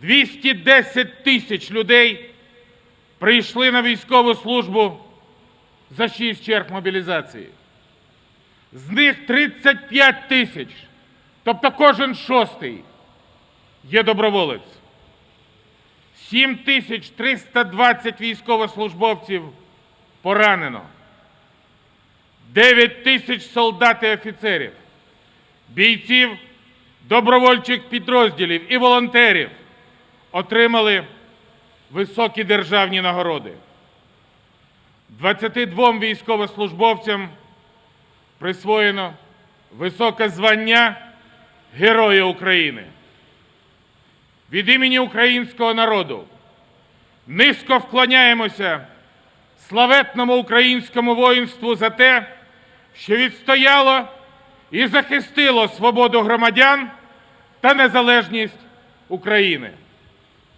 210 тисяч людей прийшли на військову службу за 6 черг мобілізації. З них 35 тисяч, тобто кожен шостий є доброволець. 7320 військовослужбовців поранено. 9 тисяч солдат і офіцерів, бійців добровольчих підрозділів і волонтерів отримали високі державні нагороди. 22 військовослужбовцям присвоєно високе звання Героя України. Від імені українського народу низько вклоняємося славетному українському воїнству за те, що відстояло і захистило свободу громадян та незалежність України.